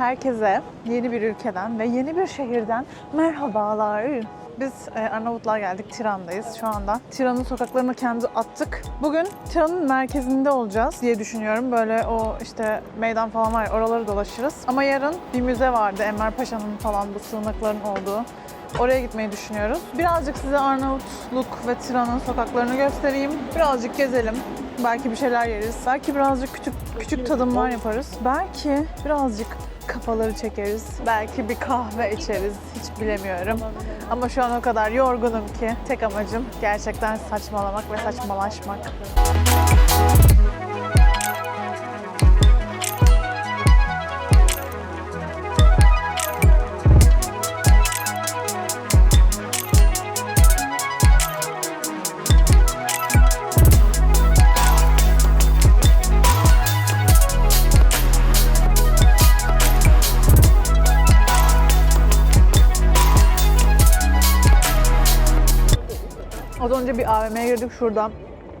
Herkese yeni bir ülkeden ve yeni bir şehirden merhabalar. Biz e, Arnavutluğa geldik. Tiran'dayız şu anda. Tiran'ın sokaklarını kendi attık. Bugün Tiran'ın merkezinde olacağız diye düşünüyorum. Böyle o işte meydan falan var oraları dolaşırız. Ama yarın bir müze vardı. Enver Paşa'nın falan bu sığınakların olduğu. Oraya gitmeyi düşünüyoruz. Birazcık size Arnavutluk ve Tiran'ın sokaklarını göstereyim. Birazcık gezelim. Belki bir şeyler yeriz. Belki birazcık küçük küçük tadımlar yaparız. Belki birazcık kafaları çekeriz. Belki bir kahve içeriz. Hiç bilemiyorum. Ama şu an o kadar yorgunum ki tek amacım gerçekten saçmalamak ve saçmalaşmak. AVM'ye girdik şuradan.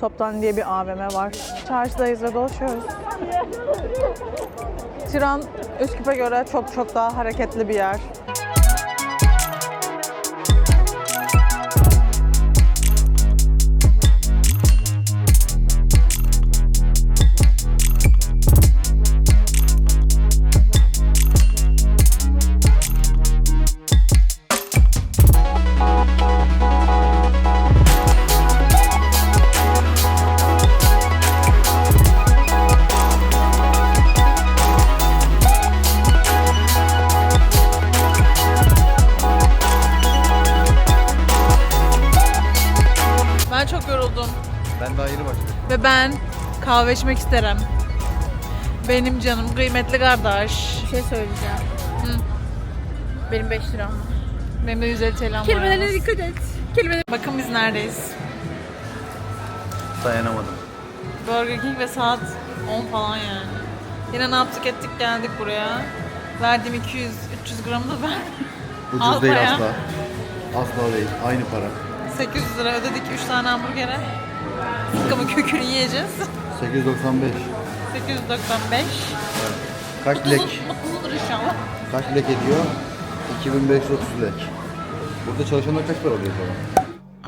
Toptan diye bir AVM var. Çarşıdayız ve dolaşıyoruz. Tiran Üsküp'e göre çok çok daha hareketli bir yer. Ben kahve içmek isterim. Benim canım kıymetli kardeş. Bir şey söyleyeceğim. Benim 5 liram var. Benim de 150 TL'm var. Kelimelerine dikkat et. Kelimeler... Bakın biz neredeyiz. Dayanamadım. Burger King ve saat 10 falan yani. Yine ne yaptık ettik geldik buraya. Verdiğim 200 300 gramı da ben Ucuz Al değil asla. Asla değil. Aynı para. 800 lira ödedik 3 tane hamburgere. Sıkkımı kökünü yiyeceğiz. 895. 895. Evet. Kaç lek? mutludur inşallah. Kaç lek ediyor? 2530 lek. Burada çalışanlar kaç para oluyor falan?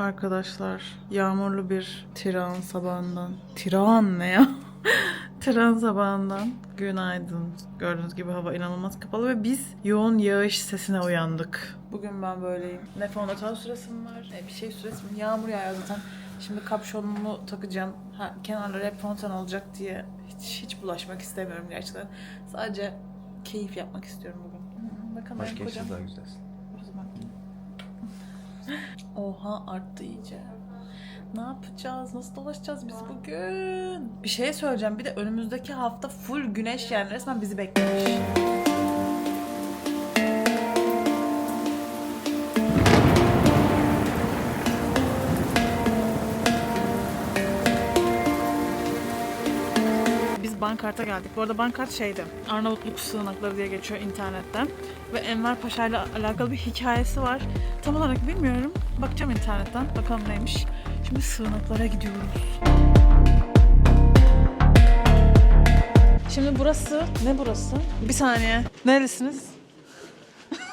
Arkadaşlar yağmurlu bir Tiran sabahından. Tiran ne ya? Tiran sabahından günaydın. Gördüğünüz gibi hava inanılmaz kapalı ve biz yoğun yağış sesine uyandık. Bugün ben böyleyim. Ne fondöten süresim var, ne bir şey süresim. Yağmur yağıyor zaten. Şimdi kapşonumu takacağım. Ha, kenarları hep fondöten olacak diye hiç hiç bulaşmak istemiyorum gerçekten. Sadece keyif yapmak istiyorum bugün. Hı, Bakın benim kocam. daha güzelsin. O zaman. Oha arttı iyice. Ne yapacağız? Nasıl dolaşacağız biz bugün? Bir şey söyleyeceğim. Bir de önümüzdeki hafta full güneş yani resmen bizi beklemiş. Bankart'a geldik. Bu arada Bankart şeydi. Arnavutluk sığınakları diye geçiyor internetten. Ve Enver Paşa ile alakalı bir hikayesi var. Tam olarak bilmiyorum. Bakacağım internetten. Bakalım neymiş. Şimdi sığınaklara gidiyoruz. Şimdi burası, ne burası? Bir saniye. Nerelisiniz?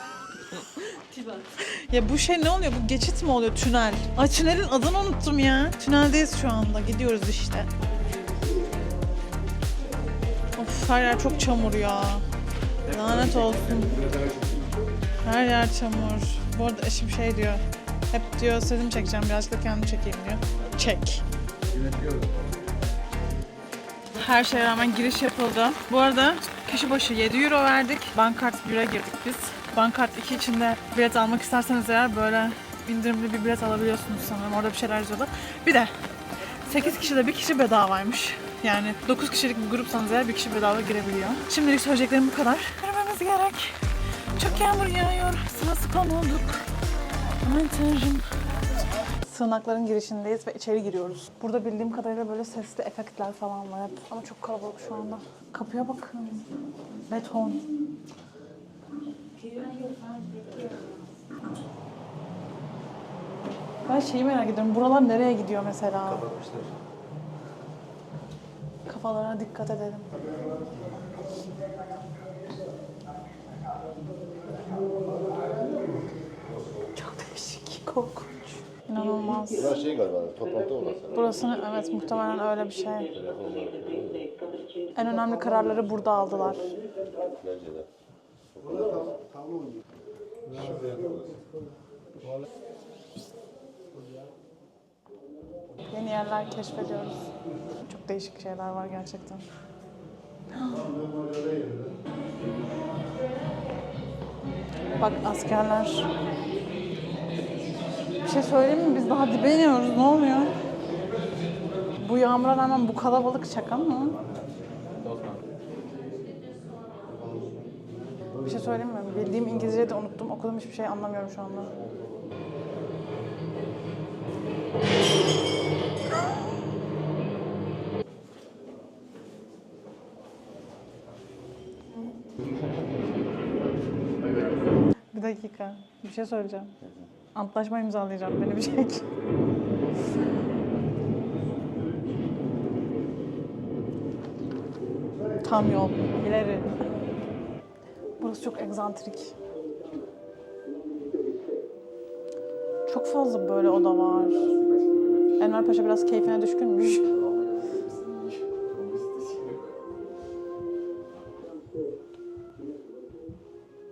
ya bu şey ne oluyor? Bu geçit mi oluyor? Tünel. Ay tünelin adını unuttum ya. Tüneldeyiz şu anda. Gidiyoruz işte. Her yer çok çamur ya. Lanet olsun. Her yer çamur. Bu arada eşim şey diyor. Hep diyor sözümü çekeceğim birazcık da kendim çekeyim diyor. Çek. Her şeye rağmen giriş yapıldı. Bu arada kişi başı 7 euro verdik. Bankart 1'e girdik biz. Bankart 2 içinde bilet almak isterseniz eğer böyle indirimli bir bilet alabiliyorsunuz sanırım. Orada bir şeyler yazıyordu. Bir de 8 kişide bir kişi bedavaymış. Yani 9 kişilik bir grupsanız eğer bir kişi bedava girebiliyor. Şimdilik söyleyeceklerim bu kadar. Girmemiz gerek. Çok yağmur yağıyor. Sırılsıklam olduk. Aman tanrım. Sığınakların girişindeyiz ve içeri giriyoruz. Burada bildiğim kadarıyla böyle sesli efektler falan var hep. Ama çok kalabalık şu anda. Kapıya bakın. Beton. Ben şeyi merak ediyorum. Buralar nereye gidiyor mesela? kafalarına dikkat edelim. Çok değişik, korkunç. İnanılmaz. Burası şey galiba, toplantı olası. Burasını evet muhtemelen öyle bir şey. En önemli kararları burada aldılar. Bence de. Şuraya Yeni yerler keşfediyoruz. Çok değişik şeyler var gerçekten. Bak askerler. Bir şey söyleyeyim mi? Biz daha dibe iniyoruz. Ne oluyor? Bu yağmura rağmen bu kalabalık şaka mı? Bir şey söyleyeyim mi? Bildiğim İngilizceyi de unuttum. Okuduğum hiçbir şey anlamıyorum şu anda. Dakika. Bir şey söyleyeceğim. Antlaşma imzalayacağım. Beni bir çek. Tam yol. İleri. Burası çok egzantrik. Çok fazla böyle oda var. Enver Paşa biraz keyfine düşkünmüş.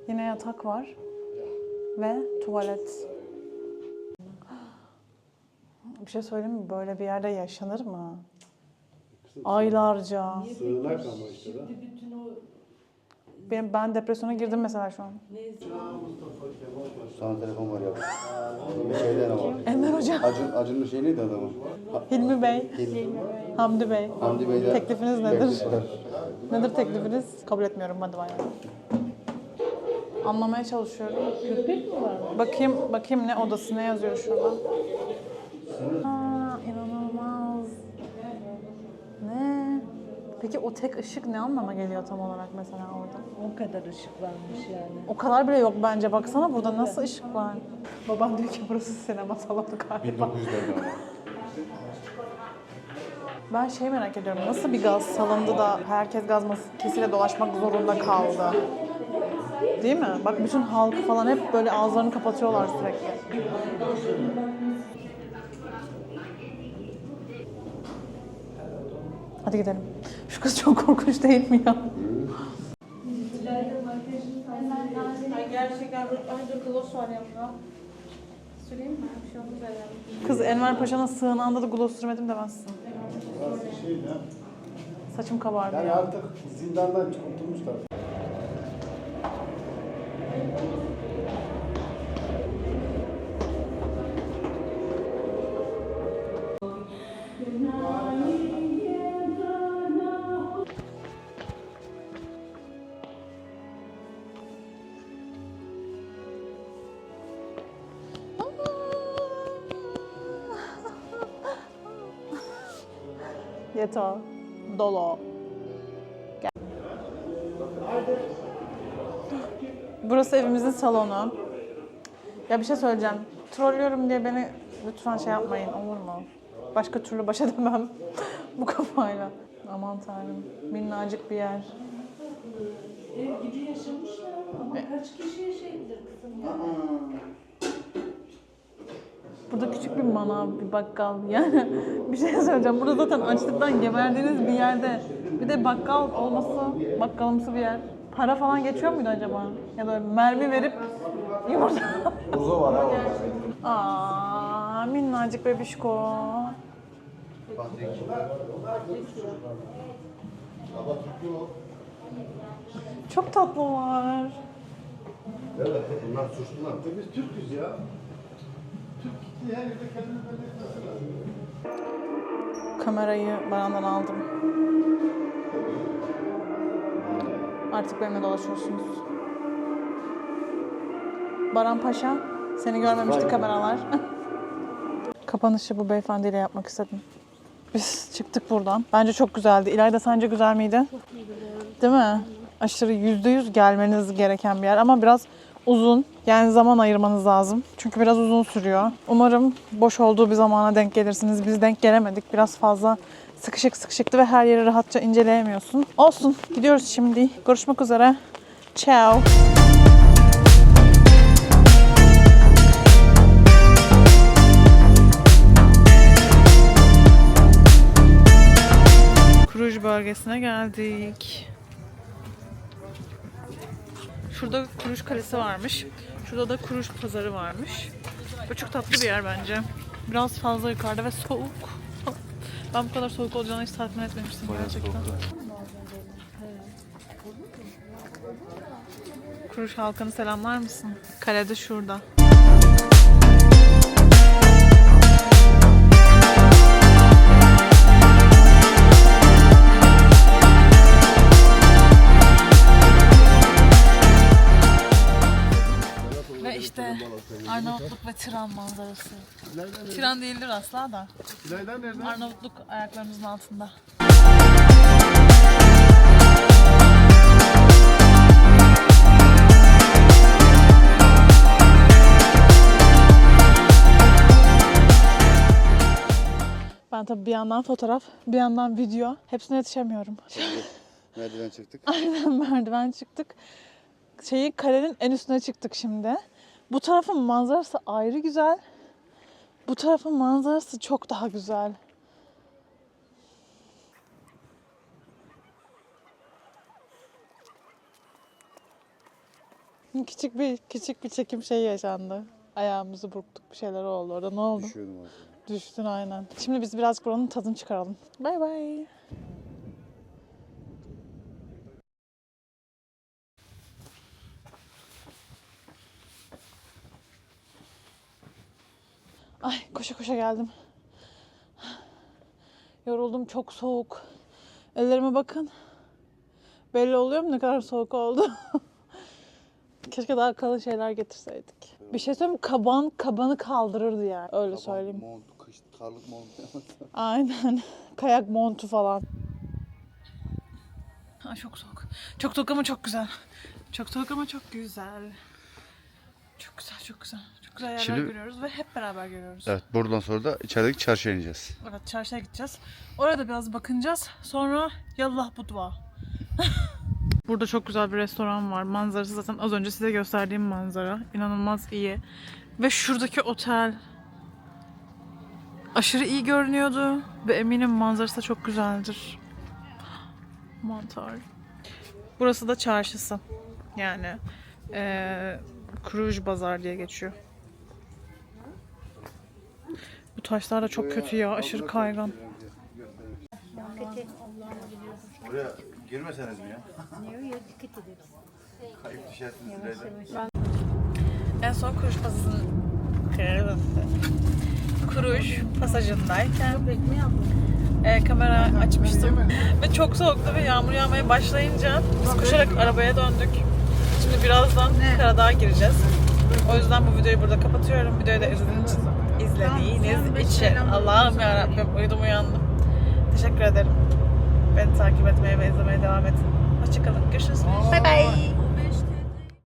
Yine yatak var. Ve tuvalet. Bir şey söyleyeyim mi? Böyle bir yerde yaşanır mı? Aylarca. Sığınak ama işte da. Benim, ben depresyona girdim mesela şu an. Sana telefon var ya. Bir şeyden ama. Enver Hoca. Acun, Acun'un şey neydi adamın? Ha- Hilmi Bey. Hilmi. Hamdi Bey. Hamdi Bey'den. Teklifiniz nedir? Teklif var. Nedir teklifiniz? Kabul etmiyorum hadi bay bay. Anlamaya çalışıyorum. Köpek mi var? Bakayım, bakayım ne odası ne yazıyor şurada. Aa, inanılmaz. Ne? Peki o tek ışık ne anlama geliyor tam olarak mesela orada? O kadar ışık varmış yani. O kadar bile yok bence. Baksana burada nasıl ışık var. Baban diyor ki burası sinema salonu galiba. 1900'lerde ama. Ben şey merak ediyorum. Nasıl bir gaz salındı da herkes gaz maskesiyle dolaşmak zorunda kaldı? Değil mi? Bak bütün halk falan hep böyle ağızlarını kapatıyorlar sürekli. Hadi gidelim. Şu kız çok korkunç değil mi ya? Gerçekten önce gloss var yanında. Süreyim mi? Bir şey olmaz herhalde. Kız Enver Paşa'nın sığınağında da gloss sürmedim demezsin. Saçım kabardı Yani ya. artık zindandan kurtulmuşlar. Yeto. Dolo. Gel. Burası evimizin salonu. Ya bir şey söyleyeceğim. Trollüyorum diye beni lütfen şey yapmayın olur mu? Başka türlü baş edemem bu kafayla. Aman tanrım. Minnacık bir yer. Ev gibi yaşamışlar ama kaç kişi yaşayabilir kızım ya? Burada küçük bir manav, bir bakkal. Yani bir şey söyleyeceğim. Burada zaten açlıktan geberdiğiniz bir yerde bir de bakkal olması, bakkalımsı bir yer. Para falan geçiyor muydu acaba? Ya da mermi verip yumurta... Uzo var ha Aa, minnacık bebişko. Çok tatlılar. Evet, bunlar suçlular. Biz Türk'üz ya. Kamerayı Baran'dan aldım. Artık benimle dolaşıyorsunuz. Baran Paşa, seni görmemişti kameralar. Kapanışı bu beyefendiyle yapmak istedim. Biz çıktık buradan. Bence çok güzeldi. İlayda sence güzel miydi? Değil mi? Aşırı yüzde yüz gelmeniz gereken bir yer ama biraz uzun. Yani zaman ayırmanız lazım. Çünkü biraz uzun sürüyor. Umarım boş olduğu bir zamana denk gelirsiniz. Biz denk gelemedik. Biraz fazla sıkışık sıkışıktı ve her yeri rahatça inceleyemiyorsun. Olsun. Gidiyoruz şimdi. Görüşmek üzere. Ciao. Kuruj bölgesine geldik. Şurada Kuruş Kalesi varmış. Şurada da Kuruş Pazarı varmış. Bu çok tatlı bir yer bence. Biraz fazla yukarıda ve soğuk. Ben bu kadar soğuk olacağını hiç tahmin etmemiştim gerçekten. Kuruş halkını selamlar mısın? Kalede şurada. Arnavutluk ve Tiran manzarası. Tiran değildir asla da. İlayda nerede? Arnavutluk ayaklarımızın altında. Ben tabii bir yandan fotoğraf, bir yandan video. Hepsine yetişemiyorum. Merdiven çıktık. Aynen merdiven çıktık. Şeyi kalenin en üstüne çıktık şimdi. Bu tarafın manzarası ayrı güzel. Bu tarafın manzarası çok daha güzel. Küçük bir küçük bir çekim şey yaşandı. Ayağımızı burktuk bir şeyler oldu orada. Ne oldu? Düşüyordum. Düştün aynen. Şimdi biz birazcık buranın tadını çıkaralım. Bay bay. Ay koşa koşa geldim. Yoruldum çok soğuk. Ellerime bakın. Belli oluyor mu ne kadar soğuk oldu? Keşke daha kalın şeyler getirseydik. Bir şey söyleyeyim mi? Kaban kabanı kaldırırdı yani. Öyle söyleyeyim. Mont, kış, karlık mont. Aynen. Kayak montu falan. Ay çok soğuk. Çok soğuk ama çok güzel. Çok soğuk ama çok güzel. Çok güzel, çok güzel. Yerler Şimdi- görüyoruz ve hep beraber görüyoruz. evet buradan sonra da içerideki çarşıya ineceğiz. Evet, çarşıya gideceğiz. Orada biraz bakınacağız. Sonra yallah budva. Burada çok güzel bir restoran var. Manzarası zaten az önce size gösterdiğim manzara. İnanılmaz iyi. Ve şuradaki otel aşırı iyi görünüyordu. Ve eminim manzarası da çok güzeldir. Mantar. Burası da çarşısı. Yani eee Kruj Bazar diye geçiyor. Bu taşlar da çok kötü ya. Aşırı kaygan. Buraya girmeseniz mi ya? Kayıp düşersiniz ileride. En son Kuruş Pasajı'nın Kuruş Pasajı'ndayken e, kamera açmıştım ve çok soğuktu ve yağmur yağmaya başlayınca biz koşarak arabaya döndük. Şimdi birazdan Karadağ'a gireceğiz. O yüzden bu videoyu burada kapatıyorum. Videoyu da izlediğiniz için, izlediğiniz için Allah'ım yarabbim uyudum uyandım. Teşekkür ederim. Beni takip etmeye ve izlemeye devam edin. Hoşçakalın. Görüşürüz. Bay bay.